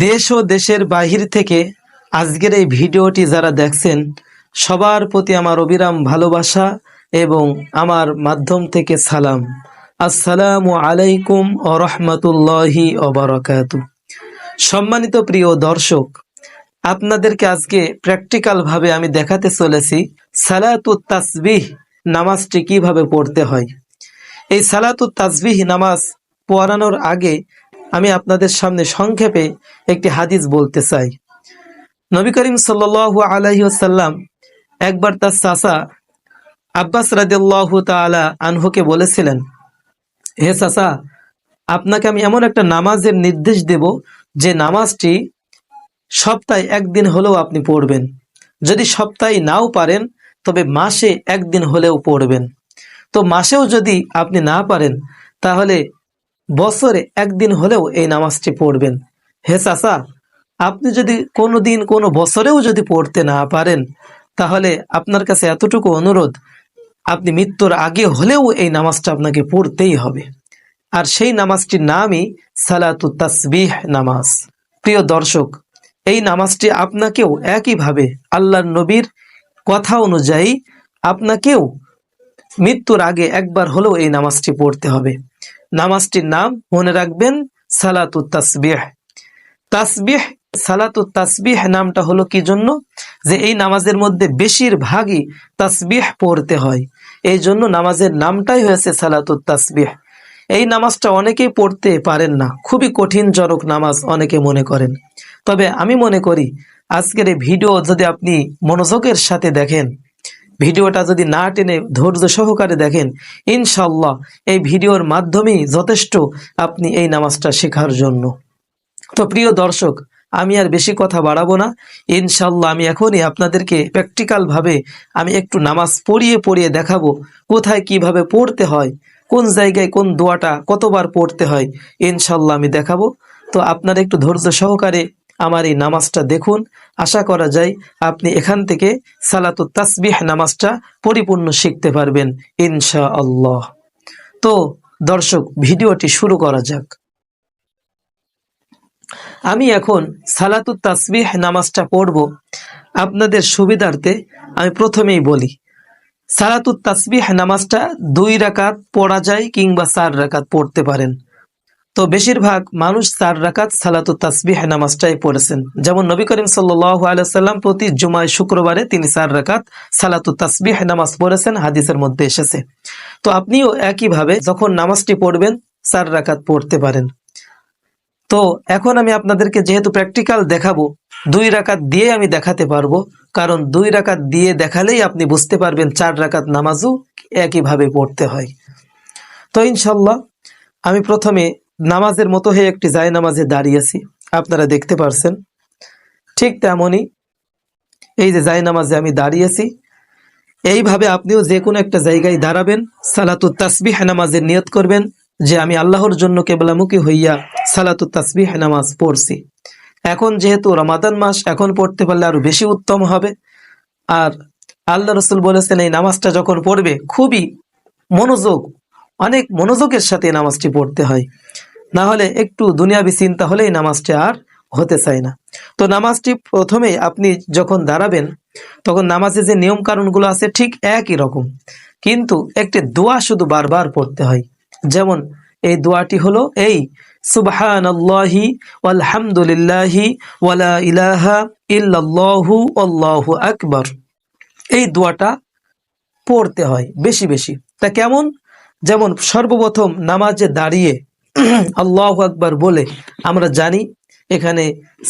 দেশ ও দেশের বাহির থেকে আজকের এই ভিডিওটি যারা দেখছেন, সবার প্রতি আমার অবিরাম ভালোবাসা এবং আমার মাধ্যম থেকে সালাম। আসসালামু আলাইকুম ও রহমতুল্লাহি অবরাকাতু সম্মানিত প্রিয় দর্শক, আপনাদেরকে আজকে প্র্যাকটিক্যাল ভাবে আমি দেখাতে চলেছি সালাতুত তাসবিহ নামাজটি কীভাবে পড়তে হয়। এই সালাতুত তাসবিহ নামাজ পড়ানোর আগে আমি আপনাদের সামনে সংক্ষেপে একটি হাদিস বলতে চাই। নবী করিম সাল আলহিসাল্লাম একবার তার চাচা আব্বাস রাদিল্লাহ তালা আনহুকে বলেছিলেন, হে চাচা, আপনাকে আমি এমন একটা নামাজের নির্দেশ দেব যে নামাজটি সপ্তাহে একদিন হলেও আপনি পড়বেন। যদি সপ্তাহে নাও পারেন, তবে মাসে একদিন হলেও পড়বেন। তো মাসেও যদি আপনি না পারেন, তাহলে বছরে একদিন হলেও এই নামাজটি পড়বেন। হে চাচা, আপনি যদি কোনো দিন কোনো বছরেও যদি পড়তে না পারেন, তাহলে আপনার কাছে এতটুকু অনুরোধ, আপনি মৃত্যুর আগে হলেও এই নামাজটা আপনাকে পড়তেই হবে। আর সেই নামাজটির নামই সালাতু তাসবিহ নামাজ। প্রিয় দর্শক, এই নামাজটি আপনাকেও একইভাবে আল্লাহর নবীর কথা অনুযায়ী আপনাকেও মৃত্যুর আগে একবার হলেও এই নামাজটি পড়তে হবে। নামাজটির নাম মনে রাখবেন সালাতু তাসবিহ। তাসবিহ, সালাতু তাসবিহ নামটা হলো কি জন্য? যে এই নামাজের মধ্যে বেশিরভাগই তাসবিহ পড়তে হয়। এই জন্য নামাজের নামটাই হয়েছে সালাতু তাসবিহ। এই নামাজটা অনেকেই পড়তে পারেন না। খুবই কঠিনজনক নামাজ অনেকে মনে করেন। তবে আমি মনে করি, আজকের এই ভিডিও যদি আপনি মনোযোগের সাথে দেখেন ভিডিওটা যদি না টেনে ধৈর্য সহকারে দেখেন ইনশাল্লাহ এই ভিডিওর মাধ্যমেই যথেষ্ট আপনি এই নামাজটা শেখার জন্য। তো প্রিয় দর্শক, আমি আর বেশি কথা বাড়াবো না। ইনশাল্লাহ আমি এখনই আপনাদেরকে প্র্যাকটিক্যাল ভাবে আমি একটু নামাজ পড়িয়ে পড়িয়ে দেখাবো কোথায় কীভাবে পড়তে হয়, কোন জায়গায় কোন দোয়াটা কতবার পড়তে হয় ইনশাল্লাহ আমি দেখাবো। তো আপনারা একটু ধৈর্য সহকারে আমার এই নামাজটা দেখুন। আশা করা যায় আপনি এখান থেকে সালাতু তাসবিহ নামাজটা পরিপূর্ণ শিখতে পারবেন ইনশা আল্লাহ তো দর্শক, ভিডিওটি শুরু করা যাক। আমি এখন সালাতু তাসবিহ নামাজটা পড়ব। আপনাদের সুবিধার্থে আমি প্রথমেই বলি সালাতু তাসবিহ নামাজটা দুই রাকাত পড়া যায় কিংবা চার রাকাত পড়তে পারেন। তো বেশিরভাগ মানুষ চার রাকাত সালাতু তাসবিহ নামাজটাই পড়েছেন। যেমন নবী করিম সাল্লাম প্রতি জুমায় শুক্রবারে তিনি চার রাকাত সালাতু তাসবিহ নামাজ পড়েছেন, হাদিসের মধ্যে এসেছে। তো আপনিও একইভাবে যখন নামাজটি পড়বেন, চার রাকাত পড়তে পারেন। তো এখন আমি আপনাদেরকে যেহেতু প্র্যাকটিক্যাল দেখাবো, দুই রাকাত দিয়ে আমি দেখাতে পারব, কারণ দুই রাকাত দিয়ে দেখালেই আপনি বুঝতে পারবেন চার রাকাত নামাজও একইভাবে পড়তে হয়। তো ইনশাল্লাহ, আমি প্রথমে নামাজের মতো হয়ে একটি জায় নামাজে দাঁড়িয়েছি। আপনারা দেখতে পারছেন। ঠিক তেমনই এই যে জায় নামাজে আমি দাঁড়িয়েছি, এইভাবে আপনিও যে কোনো একটা জায়গায় দাঁড়াবেন, সালাতু তাসবিহ নামাজের নিয়ত করবেন যে আমি আল্লাহর জন্য কেবলামুখী হইয়া সালাতু তাসবিহ নামাজ পড়ছি। এখন যেহেতু রমাদান মাস, এখন পড়তে পারলে আরও বেশি উত্তম হবে। আর আল্লাহ রসুল বলেছেন, এই নামাজটা যখন পড়বে, খুবই মনোযোগ, অনেক মনোযোগের সাথে নামাজটি পড়তে হয়। না হলে একটু দুনিয়াবি চিন্তা হলেই নামাজটি আর হতে চায় না। তো নামাজটি প্রথমে আপনি যখন দাঁড়াবেন, তখন নামাজে যে নিয়ম কারণগুলো আছে ঠিক একই রকম। কিন্তু একটি দোয়া শুধু বারবার পড়তে হয়। যেমন, এই দোয়াটি হলো, এই সুবহান আল্লাহি আলহামদুলিল্লাহি ওয়ালা ইলাহা ইল্লাল্লাহু আল্লাহু আকবার। এই দোয়াটা পড়তে হয় বেশি বেশি। তা কেমন? যেমন, সর্বপ্রথম নামাজে দাঁড়িয়ে আল্লাহ আকবার বলে আমরা জানি, এখানে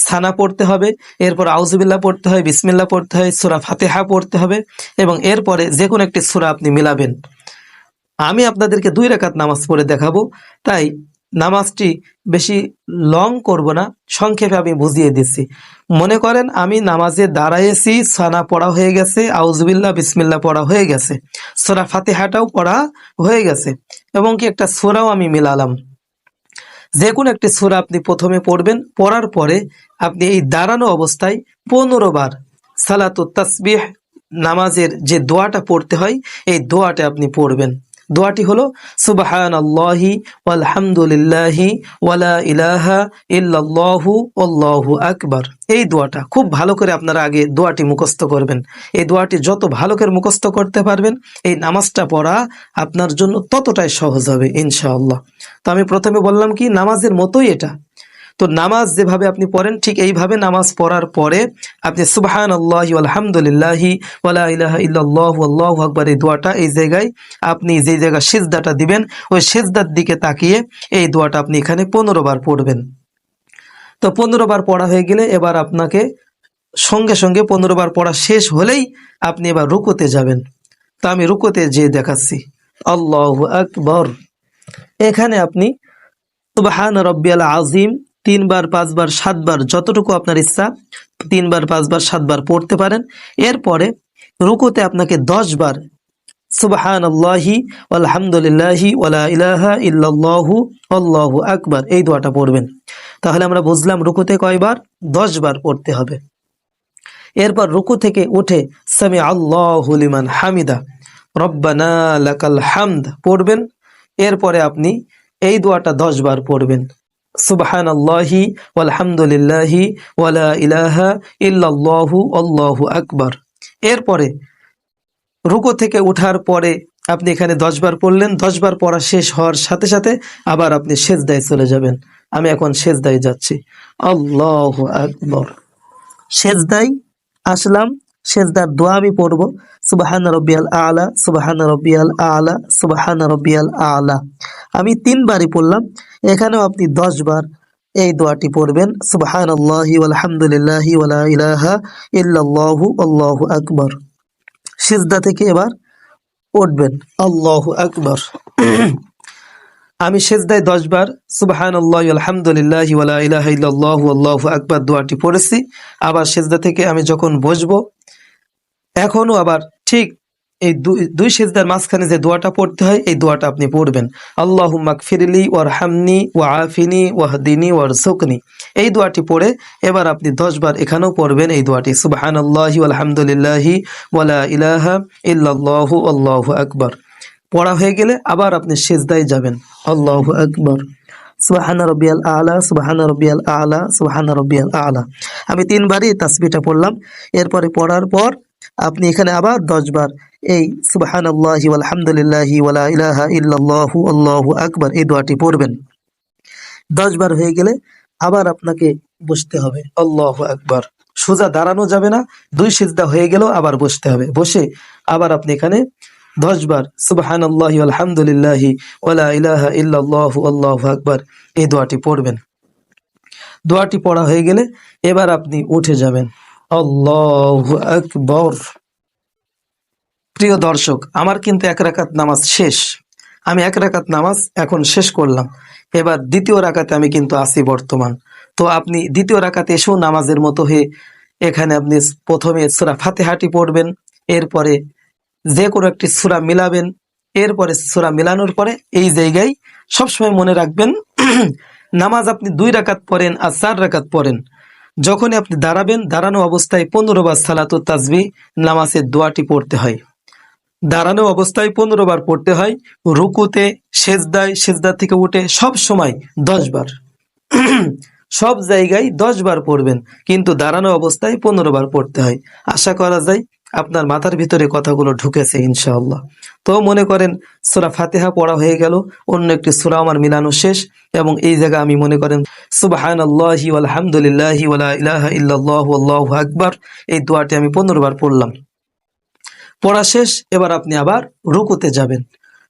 সানা পড়তে হবে, এরপর আউজুবিল্লাহ পড়তে হয় বিসমিল্লা পড়তে হয়, সুরা ফাতেহা পড়তে হবে এবং এরপরে যে কোনো একটি সুরা আপনি মিলাবেন। আমি আপনাদেরকে দুই রেখাত নামাজ পড়ে দেখাবো, তাই নামাজটি বেশি লং করব না, সংক্ষেপে আমি বুঝিয়ে দিচ্ছি। মনে করেন আমি নামাজে দাঁড়াইছি সানা পড়া হয়ে গেছে আউজবিল্লা বিসমিল্লা পড়া হয়ে গেছে, সোরা ফাতেহাটাও পড়া হয়ে গেছে, এবং কি একটা সোরাও আমি মিলালাম। যে কোনো একটি সুরা আপনি প্রথমে পড়বেন, পড়ার পরে আপনি এই দাঁড়ানো অবস্থায় পনেরো বার সালাতু তাসবিহ, নামাজের যে দোয়াটা পড়তে হয়, এই দোয়াটা আপনি পড়বেন। দোয়াটি হলো সুবাহান আল্লাহি আলহামদুলিল্লাহি ওয়ালা ইলাহা ইল্লাল্লাহু আল্লাহু আকবার। এই দোয়াটা খুব ভালো করে আপনারা আগে দোয়াটি মুখস্থ করবেন। এই দোয়াটি যত ভালো করে মুখস্থ করতে পারবেন, এই নামাজটা পড়া আপনার জন্য ততটাই সহজ হবে, ইনশাআল্লাহ। তো আমি প্রথমে বললাম কি, নামাজের মতোই এটা। তো নামাজ যেভাবে আপনি পড়েন, ঠিক এইভাবে নামাজ পড়ার পরে আপনি সুবহান আল্লাহ আলহামদুলিল্লাহি ওয়ালা ইলাহা ইল্লাল্লাহু, আল্লাহু আকবার, এই দোয়াটা এই জায়গায় আপনি যে জায়গায় সিজদাটা দিবেন, ওই সিজদার দিকে তাকিয়ে এই দোয়াটা আপনি এখানে পনেরো বার পড়বেন। তো পনেরো বার পড়া হয়ে গেলে এবার আপনাকে সঙ্গে সঙ্গে পনেরো বার পড়া শেষ হলেই আপনি এবার রুকোতে যাবেন। তা আমি রুকোতে যেয়ে দেখাচ্ছি। আল্লাহ আকবর। এখানে আপনি সুবহান রব্বিয়াল আজিম তিনবার, পাঁচবার, সাতবার, যতটুকু আপনার ইচ্ছা, তিনবার, পাঁচবার, সাতবার পড়তে পারেন। এরপরে রুকুতে আপনাকে দশ বার সুবহান আল্লাহি আলহামদুলিল্লাহি ওয়ালা ইলাহা ইল্লাল্লাহু, আল্লাহু আকবার এই দোয়াটা পড়বেন। তাহলে আমরা বুঝলাম রুকুতে কয়বার? দশ বার পড়তে হবে। এরপর রুকু থেকে উঠে সামি আল্লাহ লিমান হামিদা, রব্বানা লাকাল হামদ পড়বেন। এরপরে আপনি এই দোয়াটা দশ বার পড়বেন। সুবহান আল্লাহি আলহামদুলিল্লাহি ওয়ালা ইলাহা ইল্লাল্লাহু আল্লাহু আকবার। এরপরে রুকো থেকে উঠার পরে আপনি এখানে দশ বার পড়লেন, দশ বার পড়া শেষ হওয়ার সাথে সাথে আবার আপনি সেজদায় চলে যাবেন। আমি এখন সেজদায় যাচ্ছি। আল্লাহ আকবর। সেজদাই আসলাম সেজদার দোয়া আমি পড়ব। সুবাহান রব্বিয়াল আলা, সুবাহান রব্বিয়াল আলা, সুবাহান রব্বিয়াল আলা। আমি তিনবারই পড়লাম, এখানেও আপনি দশ বার এই দোয়াটি পড়বেন। সুবাহান আল্লাহি আলহামদুলিল্লাহি ওয়ালা ইলাহা ইল্লাল্লাহু, আল্লাহু আকবর। সিজদা থেকে এবার উঠবেন, আল্লাহু আকবর। আমি সেজদায় দশ বার সুবাহান আল্লাহ আলহামদুলিল্লাহ ইলাহা ইল্লাল্লাহু, আল্লাহু আকবার দোয়াটি পড়েছি। আবার সেজদা থেকে আমি যখন বসবো এখনও আবার ঠিক এই দুই- সেজদার মাঝখানে যে দোয়াটা পড়তে হয়, এই দোয়াটা আপনি পড়বেন। আল্লাহ ফিরলি ওয়ার হামনি ওয়া আফিনি ওয়াহদিনী ওয়ার সুকনি এই দোয়াটি পড়ে এবার আপনি দশ বার এখানেও পড়বেন এই দোয়াটি। সুবাহান আল্লাহি আলহামদুলিল্লাহি ওয়ালা ইলাহা ইল্লাল্লাহু আল্লাহু আকবার। পড়া হয়ে গেলে আবার আপনি সেজদায় যাবেন। আল্লাহু আকবার। সুবাহানা রব্বিয়াল আলা, সুবাহানা রব্বিয়াল আলা, সুবাহানা রব্বিয়াল আলা। আমি তিনবারই তাসবিটা পড়লাম। এরপরে পড়ার পর আপনি এখানে আবার দশ বার এই সুবাহান আল্লাহি আলহামদুলিল্লাহি ওয়ালা ইলাহা ইল্লাল্লাহু আল্লাহু আকবার এই দোয়াটি পড়বেন। দশ বার হয়ে গেলে আবার আপনাকে বসতে হবে, আল্লাহ আকবার। সোজা দাঁড়ানো যাবে না, দুই সিজদা হয়ে গেলেও আবার বসতে হবে। বসে আবার আপনি এখানে দশ বার সুবাহান আল্লাহি আলহামদুলিল্লাহি ওয়ালা ইলাহা ইল্লাল্লাহু আল্লাহু আকবার এই দোয়াটি পড়বেন। দোয়াটি পড়া হয়ে গেলে এবার আপনি উঠে যাবেন। আকবর। প্রিয় দর্শক, আমার কিন্তু এক রাকাত নামাজ শেষ। আমি এক রাকাত নামাজ এখন শেষ করলাম। এবার দ্বিতীয় রাকাতে আমি কিন্তু আছি বর্তমান। তো আপনি দ্বিতীয় রাকাতে এসেও নামাজের মতো হয়ে এখানে আপনি প্রথমে সুরা ফাতেহাটি পড়বেন, এরপরে যে কোনো একটি সুরা মিলাবেন, এরপরে সুরা মিলানোর পরে এই জায়গায় সবসময় মনে রাখবেন, নামাজ আপনি দুই রাকাত পড়েন আর চার রাকাত পড়েন। যখনই আপনি দাঁড়াবেন, দাঁড়ানো অবস্থায় পনেরো বার সালাতু তাজবি নামাজের দোয়াটি পড়তে হয়। দাঁড়ানো অবস্থায় পনেরো বার পড়তে হয়, রুকুতে, সেজদায়, সেজদা থেকে উঠে সব সময় দশ বার। সব জায়গায় দশবার পড়বেন, কিন্তু দাঁড়ানো অবস্থায় পনেরো বার পড়তে হয়। আশা করা যায় আপনার মাথার ভিতরে কথাগুলো ঢুকেছে, ইনশাআল্লাহ। তো মনে করেন, সুরা ফাতেহা পড়া হয়ে গেল, অন্য একটি সুরা আমার মিলানো শেষ, এবং এই জায়গা আমি মনে করেন সুবাহান আকবার, এই দোয়াটি আমি পনেরোবার পড়লাম। পড়া শেষ, এবার আপনি আবার রুকুতে যাবেন।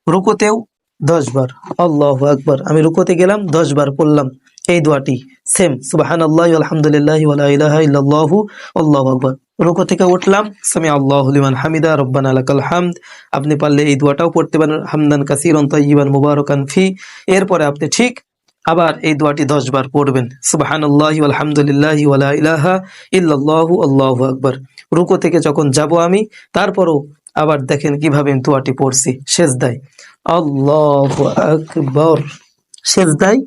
রুকুতেও দশ বার, আল্লাহ আকবার। আমি রুকুতে গেলাম, দশ বার পড়লাম। এই দোয়াটি। সেম সুবাহান আল্লাহ আলহামদুলিল্লাহ আল্লাহু আকবার। রুকু থেকে উঠলাম, সামি আল্লাহ লিমান হামিদা, রব্বানা লাকাল হামদ। আপনি পারলে এই দোয়াটাও পড়তে পারেন, হামদান কাসিরন তাইয়িবান মুবারাকান ফি। এরপরে আপনি ঠিক আবার এই দোয়াটি দশ বার পড়বেন সুবাহান আল্লাহ আলহামদুলিল্লাহ ইলাহা ইল্লাল্লাহু, আল্লাহু আকবার। রুকু থেকে যখন যাব আমি, তারপরও আবার দেখেন কীভাবে দোয়াটি পড়ছি, সেজদায়। আল্লাহ আকবর। সেজদায়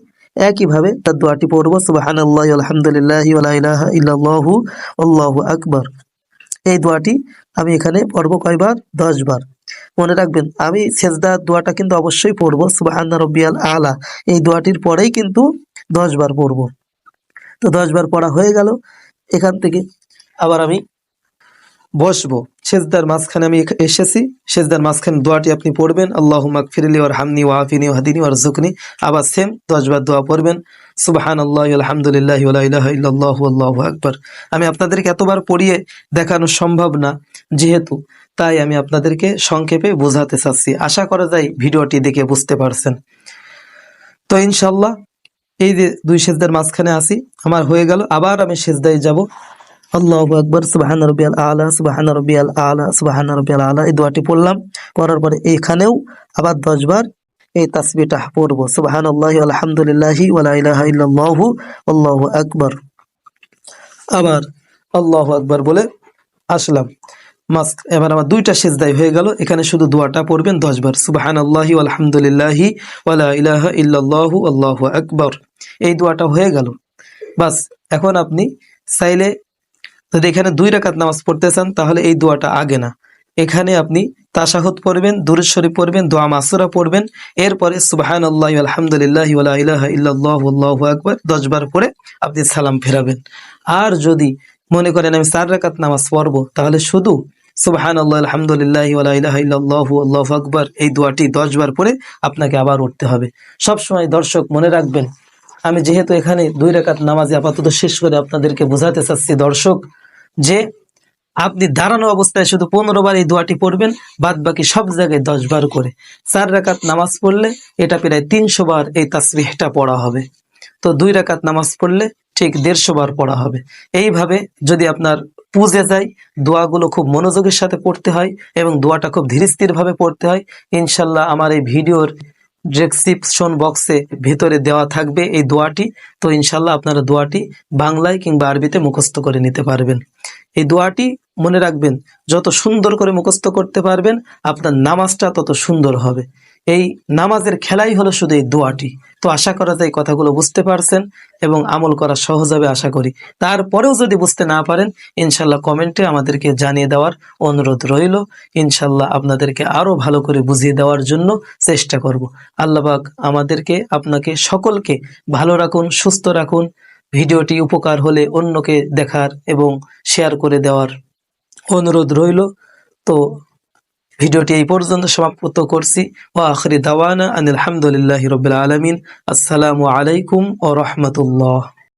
একইভাবে তার দোয়াটি পড়ব সুবাহান আল্লাহ আলহামদুলিল্লাহ ইল্লাল্লাহু আল্লাহু আকবর। এই দোয়াটি আমি এখানে পড়ব কয়বার? দশ বার মনে রাখবেন, আমি সেজদার দোয়াটা কিন্তু অবশ্যই পড়ব সুবহানা রব্বিয়াল আলা এই দোয়াটির পরেই কিন্তু দশ বার পড়ব। তো দশ বার পড়া হয়ে গেল, এখান থেকে আবার আমি বসবো। সেজদার মাঝখানে আমি এসেছি। সেজদার মাঝখানে দোয়াটি আপনি পড়বেন। আল্লাহ মাকফিরলি ওর হামনি ও আফিনি হাদিনি ওর জুকনি আবার সেম দশবার দোয়া পড়বেন। সুবাহান আল্লাহ আলহামদুলিল্লাহ আল্লাহু আকবার। আমি আপনাদেরকে এতবার পড়িয়ে দেখানো সম্ভব না, যেহেতু তাই আমি আপনাদেরকে সংক্ষেপে বোঝাতে চাচ্ছি। আশা করা যায় ভিডিওটি দেখে বুঝতে পারছেন। তো ইনশাল্লাহ এই যে দুই সেজদার মাঝখানে আসি, আমার হয়ে গেল। আবার আমি সেজদায় যাব। আল্লাহু আকবার, সুবহান রাব্বিয়াল আলা, সুবহান রাব্বিয়াল আলা, সুবহান রাব্বিয়াল আলা, এই দোয়াটি পড়লাম। পড়ার পরে এখানেও আবার দশ বার এই তাসবিহটা পড়ব। সুবহানাল্লাহি আলহামদুলিল্লাহি ওয়া লা ইলাহা ইল্লাল্লাহু, আল্লাহু আকবার। আবার আল্লাহু আকবার বলে আসলাম। মাস এবার আমার দুইটা সেজদাই হয়ে গেল। এখানে শুধু দোয়াটা পড়বেন দশ বার। সুবাহান আল্লাহি আলহামদুলিল্লাহি ওয়ালা ইলাহা ইল্লাল্লাহু, আল্লাহু আকবার। এই দোয়াটা হয়ে গেল। বাস, এখন আপনি চাইলে যদি এখানে দুই রাকাত নামাজ পড়তে চান, তাহলে এই দোয়াটা আগে না। এখানে আপনি তাশাহুদ পড়বেন, দুরুদ পড়বেন, দোয়া মাসুরা পড়বেন। এরপরে সুবাহান আল্লাহ আলহামদুলিল্লাহ আল্লাহু দশ বার পরে আপনি সালাম ফেরাবেন। আর যদি মনে করেন আমি চার রাকাত নামাজ পড়ব, তাহলে শুধু সুবহান আল্লাহ আলহামদুলিল্লাহ ইল্লাল্লাহু, আল্লাহু আকবার, এই দোয়াটি দশ বার পরে আপনাকে আবার উঠতে হবে। সবসময় দর্শক মনে রাখবেন, আমি যেহেতু এখানে দুই রাকাত নামাজে আপাতত শেষ করে আপনাদেরকে বোঝাতে চাচ্ছি, দর্শক যে আপনি দাঁড়ানো অবস্থায় শুধু পনেরো বার এই দোয়াটি পড়বেন বাদ বাকি সব জায়গায় দশ বার করে। চার রাকাত নামাজ পড়লে এটা প্রায় তিনশো বার এই তাসবিহটা পড়া হবে। তো দুই রাকাত নামাজ পড়লে ঠিক দেড়শো বার পড়া হবে। এইভাবে যদি আপনার পুজে যায়, দোয়াগুলো খুব মনোযোগের সাথে পড়তে হয় এবং দোয়াটা খুব ধীরস্থির ভাবে পড়তে হয়, ইনশাল্লাহ আমার এই ভিডিওর ডেসক্রিপশন বক্সে ভেতরে দেওয়া থাকবে এই দোয়াটি। তো ইনশাল্লাহ আপনারা দোয়াটি বাংলায় কিংবা আরবিতে মুখস্থ করে নিতে পারবেন। এই দোয়াটি মনে রাখবেন, যত সুন্দর করে মুখস্থ করতে পারবেন, আপনার নামাজটা তত সুন্দর হবে। এই নামাজের খেলাই হলো শুধু এই দোয়াটি। তো আশা করা যায় কথাগুলো বুঝতে পারছেন এবং আমল করা সহজ হবে, আশা করি। তারপরেও যদি বুঝতে না পারেন, ইনশাল্লাহ কমেন্টে আমাদেরকে জানিয়ে দেওয়ার অনুরোধ রইল। ইনশাল্লাহ আপনাদেরকে আরও ভালো করে বুঝিয়ে দেওয়ার জন্য চেষ্টা করব। আল্লাহবাক আমাদেরকে, আপনাকে সকলকে ভালো রাখুন, সুস্থ রাখুন। ভিডিওটি উপকার হলে অন্যকে দেখার এবং শেয়ার করে দেওয়ার অনুরোধ রইল। তো ভিডিওটি এই পর্যন্ত সমাপ্ত করছি। ও আখরি দাওয়ানা আনিল হামদুলিল্লাহ রবিল আলমিন। আসসালামু আলাইকুম ও রহমতুল্লাহ।